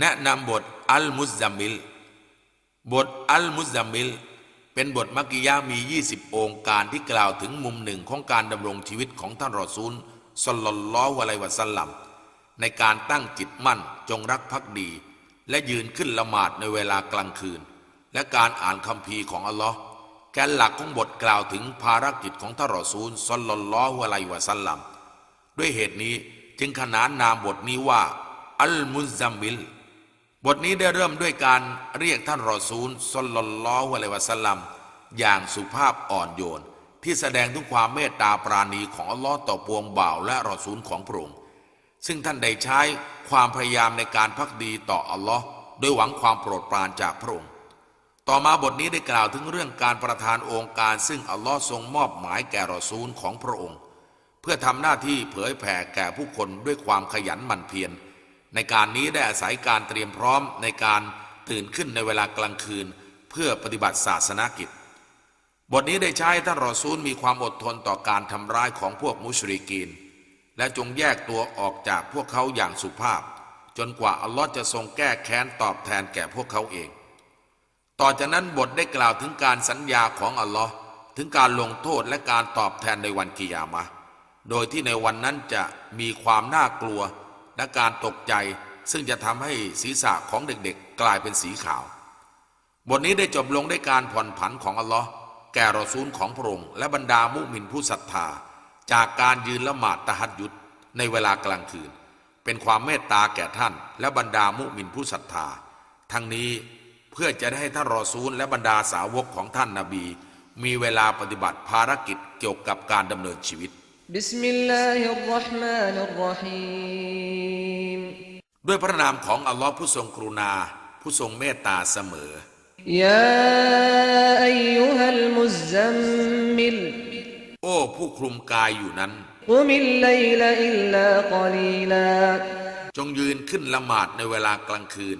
แนะนำบทอัลมุซซัมมิล บทอัลมุซซัมมิล เป็นบทมักกิยะห์มี 20 องค์การที่กล่าวถึงมุมหนึ่งของการดำรงชีวิตของท่านรอซูลสลลัลลอฮุอะลัยฮิวะสัลลัมในการตั้งจิตมั่นจงรักภักดี และยืนขึ้นละหมาดในเวลากลางคืน และการอ่านคัมภีของอัลลอฮ์แกนหลักของบทกล่าวถึงภารกิจของท่านรอซูลสลลัลลอฮุอะลัยฮิวะสัลลัมด้วยเหตุนี้จึงขนานนามบทนี้ว่า อัลมุซซัมมิล บทนี้ได้เริ่มด้วยการเรียกท่านรอซูลสลลลลอฮุอะลัยฮิวะสลลัมอย่างสุภาพอ่อนโยน ที่แสดงถึงความเมตตาปราณีของอัลลอฮ์ต่อปวงบ่าวและรอซูลของพระองค์ซึ่งท่านได้ใช้ความพยายามในการพักดีต่ออัลลอฮ์โดยหวังความโปรดปรานจากพระองค์ต่อมาบทนี้ได้กล่าวถึงเรื่องการประทานองค์การ ซึ่งอัลลอฮ์ทรงมอบหมายแก่รอซูลของพระองค์ เพื่อทำหน้าที่เผยแผ่แก่ผู้คนด้วยความขยันหมั่นเพียร ในการนี้ได้อาศัยการเตรียมพร้อมในการตื่นขึ้นในเวลากลางคืน เพื่อปฏิบัติศาสนกิจ บทนี้ได้ใช้ให้ท่านรอซูลมีความอดทนต่อการทำร้ายของพวกมุชริกีน และจงแยกตัวออกจากพวกเขาอย่างสุภาพ จนกว่าอัลลอฮ์จะทรงแก้แค้นตอบแทนแก่พวกเขาเอง ต่อจากนั้นบทได้กล่าวถึงการสัญญาของอัลลอฮ์ถึงการลงโทษและการตอบแทนในวันกิยามะโดยที่ในวันนั้นจะมีความน่ากลัว และการตกใจซึ่งจะทำให้ศีรษะของเด็กๆ กลายเป็นสีขาว บทนี้ได้จบลงด้วยการผ่อนผันของอัลลอฮ์แก่รอซูลของพระองค์และบรรดามุมินผู้ศรัทธา จากการยืนละหมาดตะฮัดยุดในเวลากลางคืน เป็นความเมตตาแก่ท่าน และบรรดามุมินผู้ศรัทธา ทั้งนี้เพื่อจะได้ให้ท่านรอซูลและบรรดาสาวกของท่านนาบี มีเวลาปฏิบัติภารกิจเกี่ยวกับการดำเนินชีวิต بسم الله الرحمن الرحيم ด้วยพระนามของอัลลอฮ์ผู้ทรงกรุณา ผู้ทรงเมตตาเสมอ يا أيها المزمل โอ้ผู้คลุมกายอยู่นั้น قم الليل إلا قليلا จงยืนขึ้นละหมาดในเวลากลางคืน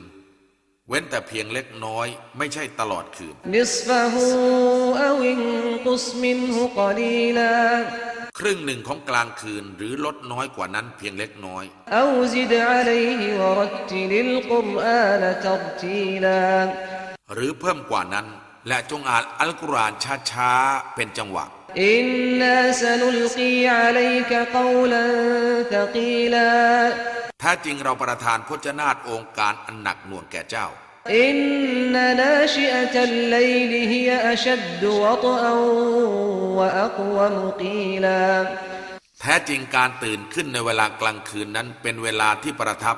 เว้นแต่เพียงเล็กน้อย ไม่ใช่ตลอดคืน نصفه أو انقص منه قليلا ครึ่งหนึ่งของกลางคืนหรือลดน้อยกว่านั้นเพียงเล็กน้อย หรือเพิ่มกว่านั้น และจงอ่านอัลกุรอานช้าๆเป็นจังหวะแท้จริงเราประทานพจนาตองค์การอันหนักหน่วงแก่เจ้า อินนานาชิอัตัลลัยลฮิยะอัชัดวะตอัวะอักวะมกีลาแท้จริงการตื่นขึ้นในเวลากลางคืนนั้นเป็นเวลาที่ประทับ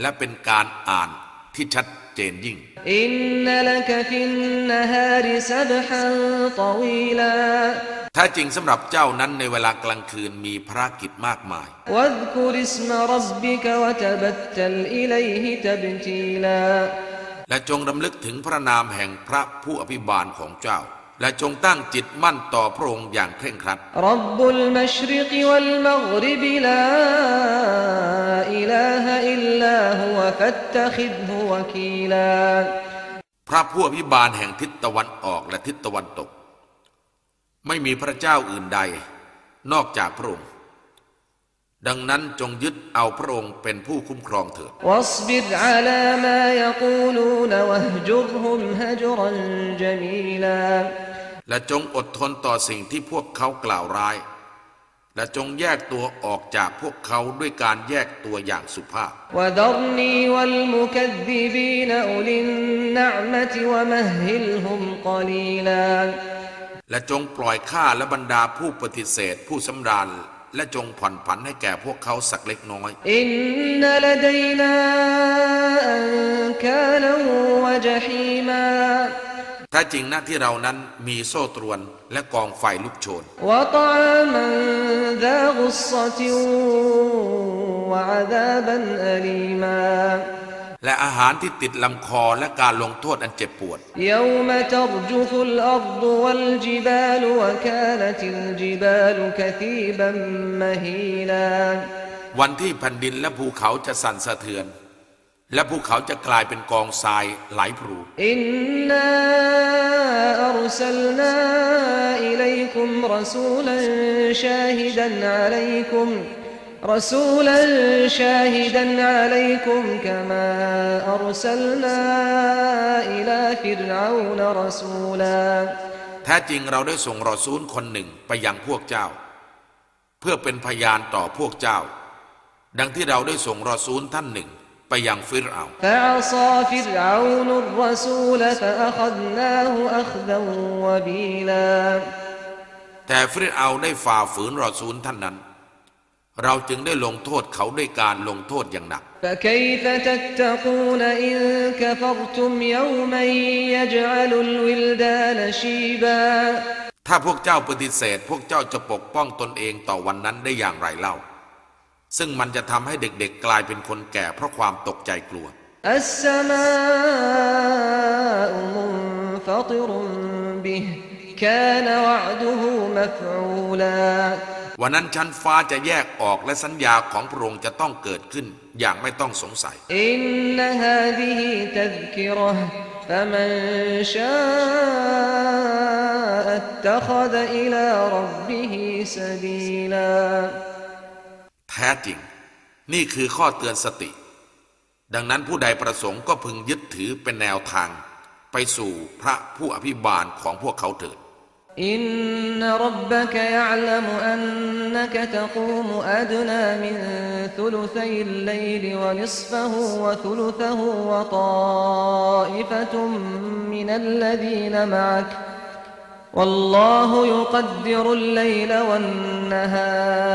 และเป็นการอ่านที่ชัดเจนยิ่ง อินนลักฟินนฮาริซับฮันตวีลาถ้าจริงสำหรับเจ้านั้นในเวลากลางคืนมีภารกิจมากมาย วัดกุริสมรับบิกวะตบัตตลอิลัยฮิตบตีลา และจงดำลึกถึงพระนามแห่งพระผู้อภิบาลของเจ้า และจงตั้งจิตมั่นต่อพระองค์อย่างเคร่งครัดรับบุลมชริกวัลมกริบลาอิลาฮอิลลาฮุวฟัตตะคิดฮุวคีลาพระผู้อภิบาลแห่งทิศตะวันออกและทิศตะวันตก ไม่มีพระเจ้าอื่นใด นอกจากพระองค์ ดังนั้นจงยึดเอาพระองค์เป็นผู้คุ้มครองเถิดและจงอดทนต่อสิ่งที่พวกเขากล่าวร้าย และจงแยกตัวออกจากพวกเขาด้วยการแยกตัวอย่างสุภาพ และจงปล่อยข้าและบรรดาผู้ปฏิเสธผู้สำราญ และจงผ่อนผันให้แก่พวกเขาสักเล็กน้อยอินนลดนอันกาลวะจฮีมาถ้าจริงนะที่เรานั้นมีโซ่ตรวนและกองไฟลุกโชนและ และอาหารที่ติดลำคอและการลงโทษอันเจ็บปวดวันที่แผ่นดินและภูเขาจะสั่นสะเทือน และภูเขาจะกลายเป็นกองทรายไหลพรูอินนาอัรสลนาอิลัยคุมรสูลันชาฮิดันอะลัยคุม رسولا شاهدا عليكم كما أرسلنا إلى فرعون رسولا แท้จริงเราได้ส่งรอซูลคนหนึ่งไปยังพวกเจ้า เพื่อเป็นพยานต่อพวกเจ้า ดังที่เราได้ส่งรอซูลท่านหนึ่งไปยังฟิรเอา فعصى فرعون الرسول فأخذناه أخذا وبيلا แต่ฟิรเอาได้ฝ่าฝืนรอซูลท่านนั้น เราจึงได้ลงโทษเขาด้วยการลงโทษอย่างหนัก فكيف تتقون إن كفرتم يوما يجعل الولدان شيبا ถ้าพวกเจ้าปฏิเสธ พวกเจ้าจะปกป้องตนเองต่อวันนั้นได้อย่างไรเล่า ซึ่งมันจะทำให้เด็กๆ กลายเป็นคนแก่เพราะความตกใจกลัว السماء منفطر به كان وعده مفعولا วันนั้นชั้นฟ้าจะแยกออกและสัญญาของพระองค์จะต้องเกิดขึ้นอย่างไม่ต้องสงสัยอินนฮาดิฮิตัซกิรห์ฟะมันชาอัตตะคดอิลารับบิฮิสบีลาแท้จริง นี่คือข้อเตือนสติ ดังนั้นผู้ใดประสงค์ก็พึงยึดถือเป็นแนวทาง ไปสู่พระผู้อภิบาลของพวกเขาเถิด إن ربك يعلم أنك تقوم أدنى من ثلثي الليل ونصفه وثلثه وطائفة من الذين معك والله يقدر الليل والنهار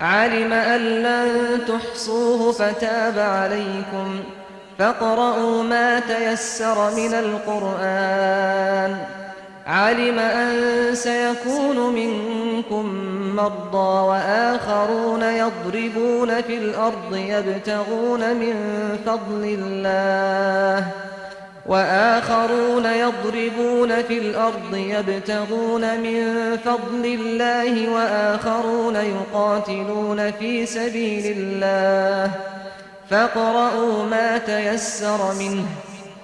علم أن لن تحصوه فتاب عليكم فاقرؤوا ما تيسر من القرآن علم أن سيكون منكم مرضى وآخرون يضربون في الأرض يبتغون من فضل الله وآخرون يضربون في الأرض يبتغون من فضل الله وآخرون يقاتلون في سبيل الله فاقرؤوا ما تيسر منه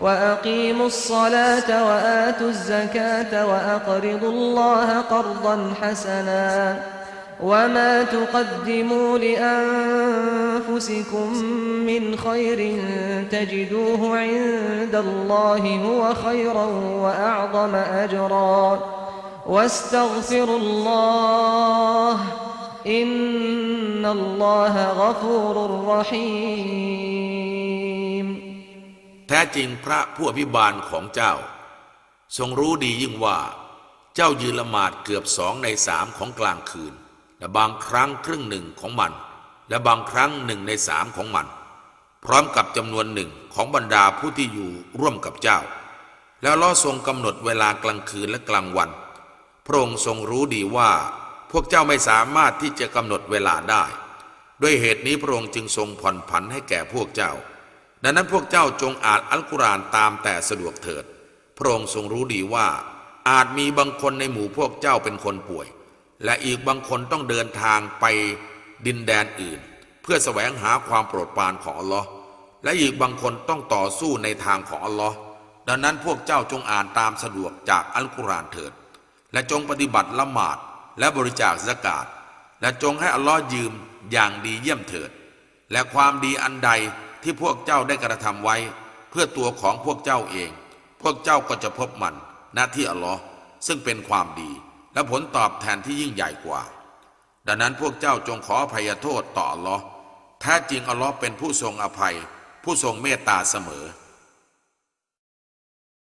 وأقيموا الصلاة وآتوا الزكاة وأقرضوا الله قرضا حسنا وما تقدموا لأنفسكم من خير تجدوه عند الله هو خيرا وأعظم أجرا واستغفروا الله إن الله غفور رحيم แท้จริงพระผู้อภิบาลของเจ้า ทรงรู้ดียิ่งว่า เจ้ายืนละหมาดเกือบสองในสามของกลางคืน และบางครั้งครึ่งหนึ่งของมัน และบางครั้งหนึ่งในสามของมัน พร้อมกับจำนวนหนึ่งของบรรดาผู้ที่อยู่ร่วมกับเจ้า แล้วล้อทรงกำหนดเวลากลางคืนและกลางวัน พระองค์ทรงรู้ดีว่า พวกเจ้าไม่สามารถที่จะกำหนดเวลาได้ ด้วยเหตุนี้พระองค์จึงทรงผ่อนผันให้แก่พวกเจ้า ดังนั้นพวกเจ้าจงอ่านอัลกุรอานตามแต่สะดวกเถิด พระองค์ทรงรู้ดีว่า อาจมีบางคนในหมู่พวกเจ้าเป็นคนป่วย และอีกบางคนต้องเดินทางไปดินแดนอื่น เพื่อแสวงหาความโปรดปรานของอัลลอฮ์และอีกบางคนต้องต่อสู้ในทางของอัลลอฮ์ดังนั้นพวกเจ้าจงอ่านตามสะดวกจากอัลกุรอานเถิด และจงปฏิบัติละหมาดและบริจาคสกาดและจงให้อัลลอฮ์ยืมอย่างดีเยี่ยมเถิด และความดีอันใด ที่พวกเจ้าได้กระทำไว้ เพื่อตัวของพวกเจ้าเอง พวกเจ้าก็จะพบมันหน้าที่อัลลอฮ์ซึ่งเป็นความดี และผลตอบแทนที่ยิ่งใหญ่กว่า ดังนั้นพวกเจ้าจงขออภัยโทษต่ออัลลอฮ์แท้จริงอัลลอฮ์เป็นผู้ทรงอภัย ผู้ทรงเมตตาเสมอ